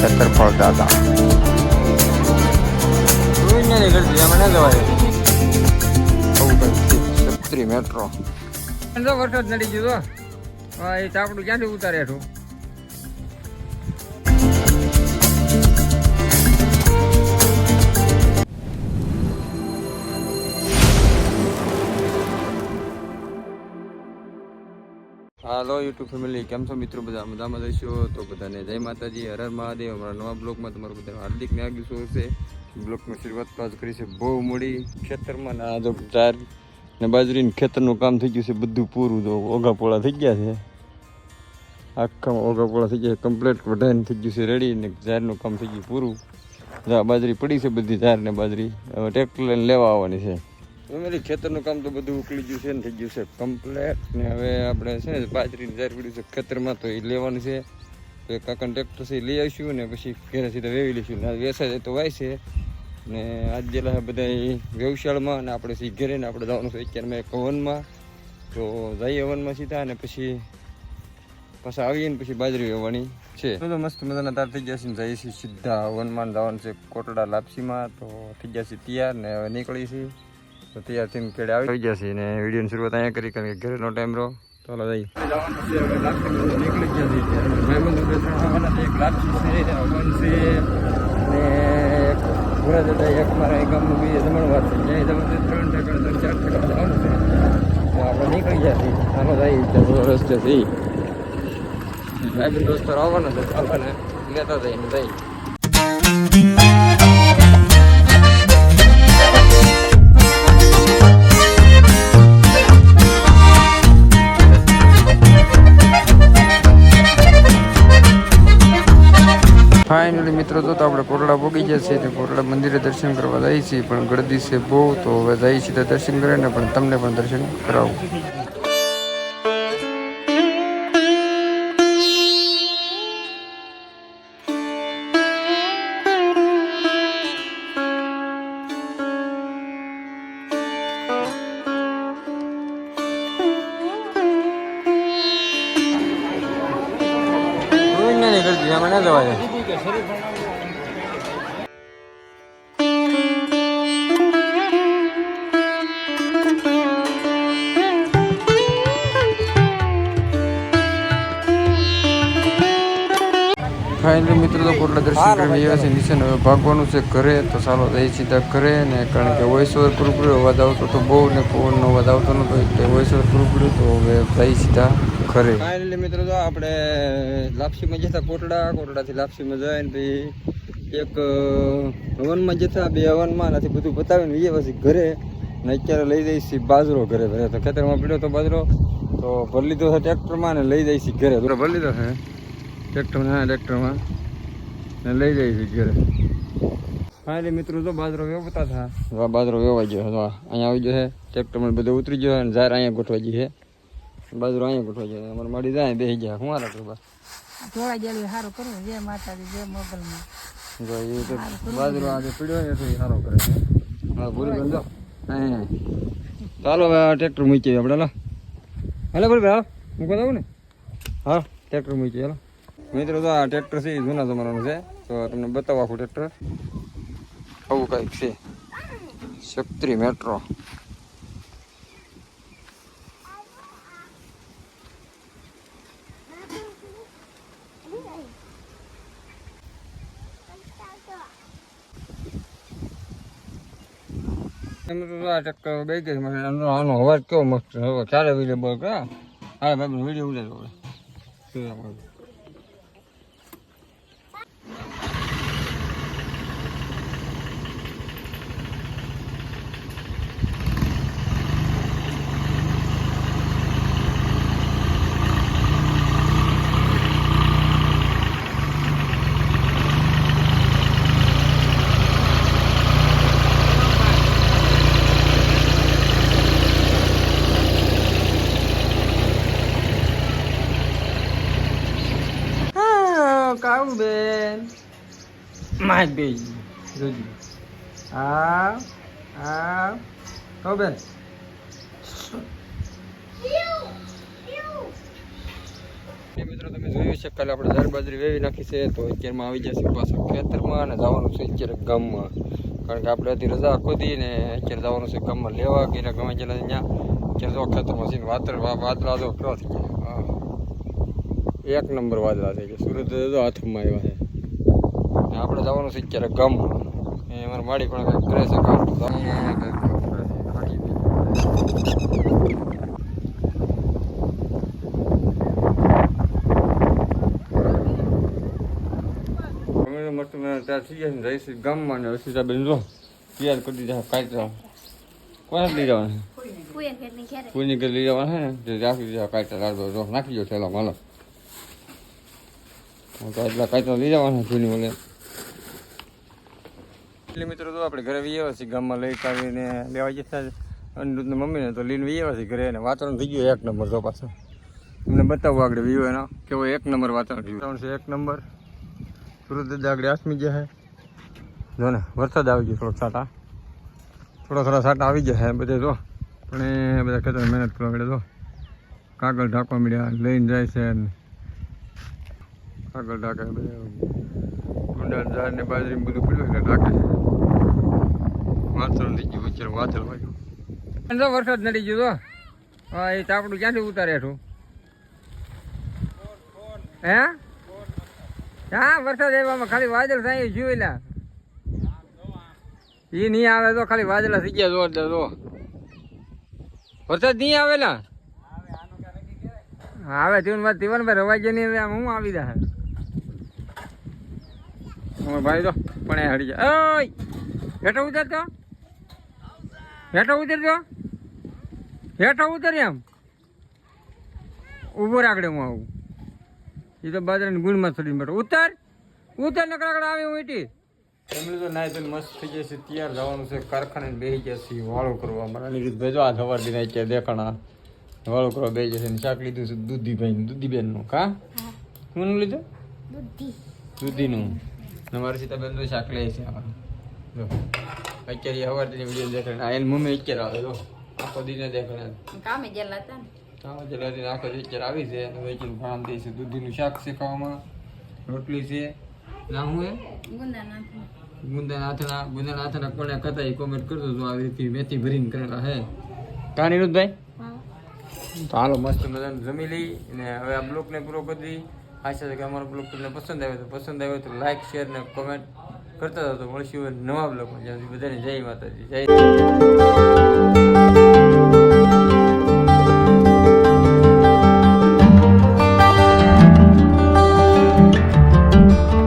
ખેતર ફળતા હતા મેટ્રો વરસાદ નડી ગયો હા. એ ચાપડું ક્યાંથી ઉતાર્યા છું? હાલો યુટ્યુબ ફેમિલી, કેમ છો મિત્રો? બધા મજામાં જઈશો. તો બધાને જય માતાજી, હર મહાદેવ. અમારા નવા બ્લોગમાં તમારું બધાનું હાર્દિક શું છે. બ્લોગની શરૂઆત તો કરી છે બહુ મોડી ખેતરમાં ને જો ચાર ને બાજરીને ખેતરનું કામ થઈ ગયું છે, બધું પૂરું તો ઓગાપોળા થઈ ગયા છે. આખામાં ઓગાપોળા થઈ ગયા કમ્પ્લેટ વધારે થઈ ગયું છે રેડી ને ઝાડનું કામ થઈ ગયું પૂરું. બાજરી પડી છે બધી ઝાડ ને બાજરી. હવે ટ્રેક્ટર લઈને લેવા આવવાની છે. ફેમિલી ખેતરનું કામ તો બધું ઉકળી ગયું છે ને થઈ ગયું છે કમ્પ્લેટ ને હવે આપણે છે ને બાજરીની ઝાડ પડ્યું છે ખેતરમાં તો એ લેવાનું છે. તો એ કાકાને ટ્રેક્ટર છે લઈ આવીશું ને પછી ઘરે સીધા વેવી લઈશું. ને વેસાય તો વાય છે. ને આજ જેલા બધા વ્યવશાળમાં અને આપણે સી ઘેરે ને આપણે જવાનું છે અત્યારમાં એક હવનમાં તો જઈએ હવનમાં સીધા અને પછી પાછા આવીએ ને પછી બાજરી વેવાની છે. તો મસ્ત મજાના તાર થઈ જશે ને જઈએ છીએ સીધા હવનમાં જવાનું છે કોટડા લાપસીમાં. તો થઈ જશે તૈયાર ને હવે નીકળી છીએ. તો તૈયાર થઈને કેડે આવી જશે ને વિડીયોની શરૂઆત અહીંયા કરી કારણ કે ઘરેનો ટાઈમ રહો ચાલો જઈ નીકળી ગયા છે આવવાના એક લાપસી છે હવન છે ને એક ભૂરા જતા એક મારા ગામનું બીજે જમણવાર છે જ્યાં જમણ ત્રણ ટકા ચાર ટકા જવાનું છે તો આપણે નીકળી ગયા છીએ ચાલો જઈ ત્યાં રસ્તે જઈ ભાઈબંધ દોસ્તો આવવાના છે ચાલવાને લેતા જઈને જઈએ ગયા છીએ તો મંદિરે દર્શન કરવા જાય છીએ પણ ગળદી છે બહુ, તો હવે જઈએ છીએ તો દર્શન કરીને પણ તમને પણ દર્શન કરાવું. કરતી એમાં ફાઇનલી મિત્રો તો કોટલા દર્શન કરી આવ્યા છે નીચે હવે ભાગવાનું છે ઘરે તો ચાલો જઈ સીધા ઘરે ને કારણ કે વોઇસ ઓવર પૂરું અવાજ આવતો તો બહુ ને પવનનો અવાજ આવતો નતો એટલે વોઇસ ઓવર પૂરું તો હવે જઈ સીધા ઘરે. ફાઇનલી મિત્રો તો આપણે લાપસીમાં જતા કોટડા કોટડાથી લાપસીમાં જાય ને પછી એક હવનમાં જતા બે હવનમાં નથી બધું બતાવીને લઈએ પછી ઘરે. ને અત્યારે લઈ જઈશ બાજરો ઘરે ભરે તો ખેતરમાં પીડ્યો તો બાજરો તો ભરી લીધો છે ટ્રેક્ટરમાં ને લઈ જઈશ ઘરે. ભરી લીધો છે? ટ્રેક્ટરમાં હા ટ્રેક્ટરમાં. ને લઈ જઈએ છીએ ઘરે. ફાઇનલી મિત્રો તો બાજરો વેવતા હતા. બાજરો વેવાઈ ગયો હતો અહીંયા આવી ગયો છે ટ્રેક્ટરમાં બધું ઉતરી ગયો અને ઝાર અહીંયા ગોઠવાઈ ગઈ છે. બાજરો અહીંયા ગોઠવાઈ જાય અમારે માડી જાય બેસી ગયા. હું થોડા જેલું સારું કરવું જય માતાજી જય મોગલમાં. જો એ તો બાજરો આજે પીડ્યો ને તો સારો કરે છે. હા ભૂલી ગયો જો ચાલો હવે ટ્રેક્ટર મૂકી આપણે લા હાલો બોલ ભાઈ મૂકવા દઉં ને. હા ટ્રેક્ટર મૂકી હાલો. મિત્રો તો આ ટ્રેક્ટર છે જૂના જમાનાનું છે. તો તમને બતાવો આખું ટ્રેક્ટર આવું કંઈક છે. શક્તિ મેટ્રો એમ તો આ ટ્રેક્ટર બે ગઈ આનો આનો અવાજ કેવો મસ્ત. હવે ક્યારે અવેલેબલ કા હા, ભાઈ વીડિયો ઉતારો આપણે કાવું બેન માય બે જોજો આ આ કહો બેન મિત્રો તમે જોયું દિવસે કાલે આપણે ઝાડ બાજરી વેવી નાખી છે તો અત્યારમાં આવી જશે પાછું ખેતરમાં અને જવાનું છે અત્યારે ગામમાં. કારણ કે આપણે હતી રજા આખો દી ને અત્યારે જવાનું છે ગામમાં લેવા ગઈને ગમે ત્યાં. અત્યારે જો ખેતરમાં છે વાતર વાદળા જો કેવા થઈ ગયા. એક નંબર વાદળા થઈ ગયા. સુરત તો હાથમાં આવ્યા છે. આપણે જવાનું છે અત્યારે ગામ. એ અમારે માડી પણ કંઈક કરે છે કામ. ત્યાં થઈ ગયા ગામમાં ને અશિતાબેન જો તૈયાર કરી દીધા કાંઈ કોને લઈ જવાના કોઈની ઘરે લઈ જવાના છે ને? રાખી દીધા કાંઈ લાડો નાખી દો થેલા માલો તો એટલા કાંઈ લઈ જવાના જૂની ઓલે. એટલે મિત્રો તો આપણે ઘરે વી છીએ, ગામમાં લઈ આવીને લેવા જતા અનિરુદ્ધની મમ્મીને તો લઈને વી છીએ ઘરે અને વાતાવરણ થઈ ગયું એક નંબર જો પાછો. તમને બતાવું આગળ વ્યૂ એનો, કેવો એક નંબર વાતાવરણ થયું છે એક નંબર. સુરત આગળ આસમી ગયા છે જો ને, વરસાદ આવી ગયો, થોડોક સાટા. થોડા થોડા સાટા આવી ગયા છે બધે જો. પણ એ બધા ખેતર મહેનત કરવા મળે જો. કાગળ ઢાંકવા મળ્યા લઈને જાય છે ને ઢાકે ગુંડા ઝાડ ને બાજરી બધું પડ્યું એટલે ઢાકે. છે વાતાવરણ ગયું વચ્ચે વાગ્યું જો વરસાદ નડી ગયો તો. હા એ તાપડું ક્યાંથી ઉતારે છું હે? હા વરસાદ એવામાં ખાલી વાદળ થાય એ લે એ નહીં આવે તો ખાલી વાદળા થઈ ગયા જોરદાર જો. વરસાદ નહીં આવેલા? આવે તીવન તીવનભાઈ રવાઈ ગયા નહીં હવે આમ હું આવી જાય અમાર ભાઈ તો પણ એ હડી જાય ઓય! હેઠો ઉતરતો હેઠો ઉતરતો હેઠો ઉતર એમ. ઊભો રાખડે હું આવું. એ તો બાજરાની ગુણમાં ચડી બેઠો ઉતર! ઉતર નકરાકડ આવે હું એટી એમણે તો નાય તો મસ્ત થઈ જશે. તૈયાર જવાનું છે. કારખાને બેસી જશે. વાળો કરવા મારા નીકળી ભેજો આ સવાર દિન અત્યારે દેખાણા. વાળો કરવા બેસી જશે. ને શાક લીધું છે દૂધી દૂધીભાઈ દૂધીબેનનું. કા? કોનું લીધું? દૂધી. દૂધીનું. અમારે સીતાબેન તો શાક લે છે. જો અત્યારે સવાર દિન વીડિયો દેખાડે. આ એની મમ્મી અત્યારે આવે જો. આખો દીને દેખાડે. કામે ગયેલા હતા ને? આમાં જલાદી આખો અત્યારે આવી છે. અને વેચીને ભાણ દે છે. દૂધીનું શાક છે ખાવામાં રોટલી છે. ના હું એ ગુંદા ગુંદાનાથના ગુંદા નાથના ગુંદા નાથના કોને કતા એ કોમેન્ટ કરજો જો આવી રીતે મેથી ભરીને કરેલા હે કા નિરુદભાઈ તો હાલો મસ્ત મજાનું જમી લઈ અને હવે આ બ્લોકને પૂરો કરી દઈ. આશા છે કે અમારો બ્લોગ તમને પસંદ આવ્યો તો પસંદ આવ્યો તો લાઈક શેર ને કોમેન્ટ કરતા હતા તો મળશું નવા બ્લોગમાં જ્યાં બધાને જય માતાજી, જય